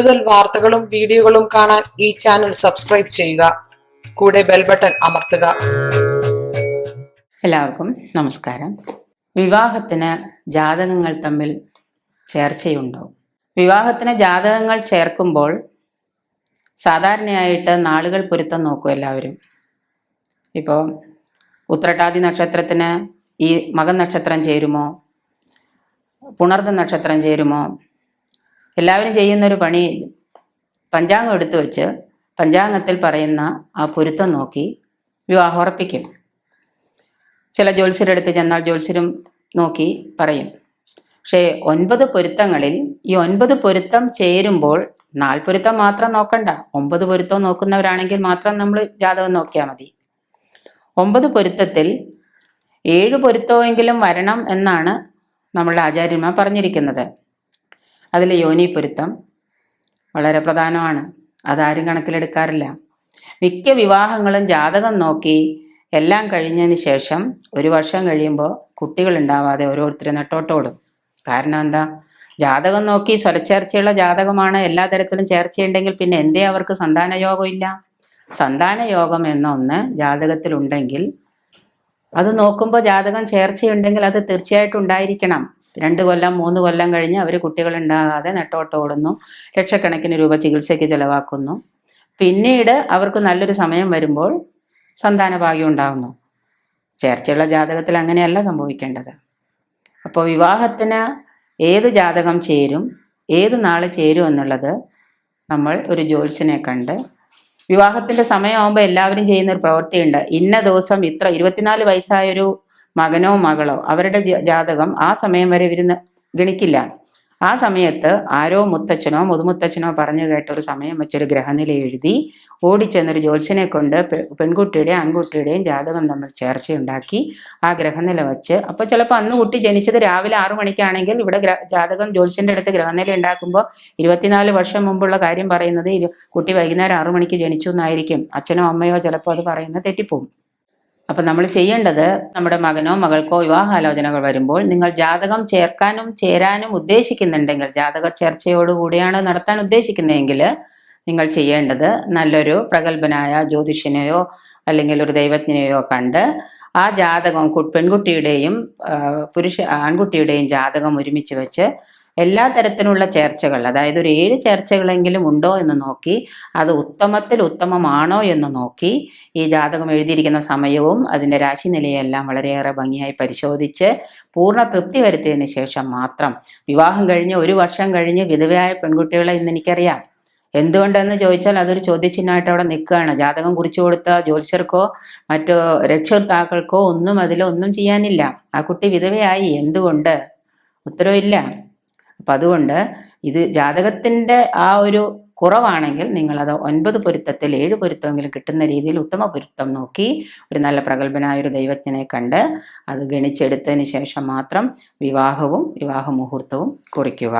കൂടുതൽ വാർത്തകളും വീഡിയോകളും കാണാൻ ഈ ചാനൽ സബ്സ്ക്രൈബ് ചെയ്യുക. കൂടെ ബെൽ ബട്ടൺ അമർത്തുക. എല്ലാവർക്കും നമസ്കാരം. വിവാഹത്തിന് ജാതകങ്ങൾ തമ്മിൽ ചേർച്ചയുണ്ടോ? വിവാഹത്തിന് ജാതകങ്ങൾ ചേർക്കുമ്പോൾ സാധാരണയായിട്ട് നാളുകൾ പൊരുത്തം നോക്കും എല്ലാവരും. ഇപ്പോൾ ഉത്രട്ടാതി നക്ഷത്രത്തിന് ഈ മകൻ നക്ഷത്രം ചേരുമോ? പുണർന്ന നക്ഷത്രം ചേരുമോ? എല്ലാവരും ചെയ്യുന്നൊരു പണി പഞ്ചാംഗം എടുത്തു വെച്ച് പഞ്ചാംഗത്തിൽ പറയുന്ന ആ പൊരുത്തം നോക്കി വിവാഹം ഉറപ്പിക്കും. ചില ജ്യോത്സ്യരെടുത്ത് ചെന്നാൽ ജ്യോത്സ്യരും നോക്കി പറയും പക്ഷേ ഒൻപത് പൊരുത്തങ്ങളിൽ ഈ ഒൻപത് പൊരുത്തം ചേരുമ്പോൾ നാൽപ്പൊരുത്തം മാത്രം നോക്കണ്ട. ഒമ്പത് പൊരുത്തം നോക്കുന്നവരാണെങ്കിൽ മാത്രം നമ്മൾ ജാതകം നോക്കിയാൽ മതി. ഒമ്പത് പൊരുത്തത്തിൽ ഏഴ് പൊരുത്തമെങ്കിലും വരണം എന്നാണ് നമ്മളുടെ ആചാര്യന്മാർ പറഞ്ഞിരിക്കുന്നത്. അതിൽ യോനി പൊരുത്തം വളരെ പ്രധാനമാണ്. അതാരും കണക്കിലെടുക്കാറില്ല. മിക്ക വിവാഹങ്ങളും ജാതകം നോക്കി എല്ലാം കഴിഞ്ഞതിന് ശേഷം ഒരു വർഷം കഴിയുമ്പോൾ കുട്ടികളുണ്ടാവാതെ ഓരോരുത്തരും നെട്ടോട്ടോടും. കാരണം എന്താ? ജാതകം നോക്കി സ്വരച്ചേർച്ചയുള്ള ജാതകമാണ് എല്ലാ തരത്തിലും ചേർച്ചയുണ്ടെങ്കിൽ പിന്നെ എന്തേ അവർക്ക് സന്താന യോഗം ഇല്ല സന്താന യോഗം എന്ന ഒന്ന് ജാതകത്തിലുണ്ടെങ്കിൽ അത് നോക്കുമ്പോൾ ജാതകം ചേർച്ചയുണ്ടെങ്കിൽ അത് തീർച്ചയായിട്ടും ഉണ്ടായിരിക്കണം. രണ്ട് കൊല്ലം മൂന്ന് കൊല്ലം കഴിഞ്ഞ് അവർ കുട്ടികളുണ്ടാകാതെ നെട്ടോട്ടോടുന്നു ലക്ഷക്കണക്കിന് രൂപ ചികിത്സയ്ക്ക് ചിലവാക്കുന്നു. പിന്നീട് അവർക്ക് നല്ലൊരു സമയം വരുമ്പോൾ സന്താന ഭാഗ്യം ഉണ്ടാകുന്നു. ചേർച്ചയുള്ള ജാതകത്തിൽ അങ്ങനെയല്ല സംഭവിക്കേണ്ടത്. അപ്പോൾ വിവാഹത്തിന് ഏത് ജാതകം ചേരും ഏത് നാൾ ചേരും എന്നുള്ളത് നമ്മൾ ഒരു ജ്യോത്സ്യനെ കണ്ട് വിവാഹത്തിന്റെ സമയമാകുമ്പോൾ എല്ലാവരും ചെയ്യുന്ന ഒരു പ്രവൃത്തിയുണ്ട്. ഇന്ന ദിവസം ഇത്ര ഇരുപത്തിനാല് വയസ്സായൊരു മകനോ മകളോ അവരുടെ ജാതകം ആ സമയം വരെ ഇവർ ഗണിക്കില്ല. ആ സമയത്ത് ആരോ മുത്തച്ഛനോ മുതുമുത്തച്ഛനോ പറഞ്ഞു കേട്ട ഒരു സമയം വെച്ചൊരു ഗ്രഹനില എഴുതി ഓടിച്ചെന്നൊരു ജ്യോത്സ്യനെ കൊണ്ട് പെൺകുട്ടിയുടെയും ആൺകുട്ടിയുടെയും ജാതകം തമ്മിൽ ചേർച്ചയുണ്ടാക്കി ആ ഗ്രഹനില വെച്ച്. അപ്പോൾ ചിലപ്പോൾ അന്ന് കുട്ടി ജനിച്ചത് രാവിലെ ആറു മണിക്കാണെങ്കിൽ ഇവിടെ ജാതകം ജ്യോത്സ്യന്റെ അടുത്ത് ഗ്രഹനില ഉണ്ടാക്കുമ്പോൾ ഇരുപത്തിനാല് വർഷം മുമ്പുള്ള കാര്യം പറയുന്നത് കുട്ടി വൈകുന്നേരം ആറു മണിക്ക് ജനിച്ചു എന്നായിരിക്കും. അച്ഛനോ അമ്മയോ ചിലപ്പോൾ അത് പറയുന്നത് തെറ്റിപ്പോവും. അപ്പം നമ്മൾ ചെയ്യേണ്ടത് നമ്മുടെ മകനോ മകൾക്കോ വിവാഹാലോചനകൾ വരുമ്പോൾ നിങ്ങൾ ജാതകം ചേർക്കാനും ചേരാനും ഉദ്ദേശിക്കുന്നുണ്ടെങ്കിൽ ജാതക ചേർച്ചയോടുകൂടിയാണ് നടത്താൻ ഉദ്ദേശിക്കുന്നതെങ്കിൽ നിങ്ങൾ ചെയ്യേണ്ടത് നല്ലൊരു പ്രഗത്ഭനായ ജ്യോതിഷനെയോ അല്ലെങ്കിൽ ഒരു ദൈവജ്ഞനെയോ കണ്ട് ആ ജാതകം പെൺകുട്ടിയുടെയും പുരുഷ ആൺകുട്ടിയുടെയും ജാതകം ഒരുമിച്ച് വെച്ച് എല്ലാ തരത്തിലുള്ള ചേർച്ചകൾ അതായത് ഒരു ഏഴ് ചേർച്ചകളെങ്കിലും ഉണ്ടോ എന്ന് നോക്കി അത് ഉത്തമത്തിൽ ഉത്തമമാണോ എന്ന് നോക്കി ഈ ജാതകം എഴുതിയിരിക്കുന്ന സമയവും അതിന്റെ രാശിനിലയെല്ലാം വളരെയേറെ ഭംഗിയായി പരിശോധിച്ച് പൂർണ തൃപ്തി വരുത്തിയതിന് ശേഷം മാത്രം വിവാഹം കഴിഞ്ഞ് ഒരു വർഷം കഴിഞ്ഞ് വിധവയായ പെൺകുട്ടികളെ ഇന്ന് എനിക്കറിയാം. എന്തുകൊണ്ടെന്ന് ചോദിച്ചാൽ അതൊരു ചോദ്യചിഹ്നമായിട്ട് അവിടെ നിൽക്കുകയാണ്. ജാതകം കുറിച്ചു കൊടുത്ത ജ്യോത്സ്യർക്കോ മറ്റോ രക്ഷകർത്താക്കൾക്കോ ഒന്നും അതിലൊന്നും ചെയ്യാനില്ല. ആ കുട്ടി വിധവയായി. എന്തുകൊണ്ട്? ഉത്തരവില്ല. അപ്പം അതുകൊണ്ട് ഇത് ജാതകത്തിന്റെ ആ ഒരു കുറവാണെങ്കിൽ നിങ്ങളത് ഒൻപത് പൊരുത്തത്തിൽ ഏഴ് പൊരുത്തമെങ്കിലും കിട്ടുന്ന രീതിയിൽ ഉത്തമ പൊരുത്തം നോക്കി ഒരു നല്ല പ്രഗത്ഭനായ ഒരു ദൈവജ്ഞനെ കണ്ട് അത് ഗണിച്ചെടുത്തതിന് ശേഷം മാത്രം വിവാഹവും വിവാഹ മുഹൂർത്തവും കുറിക്കുക.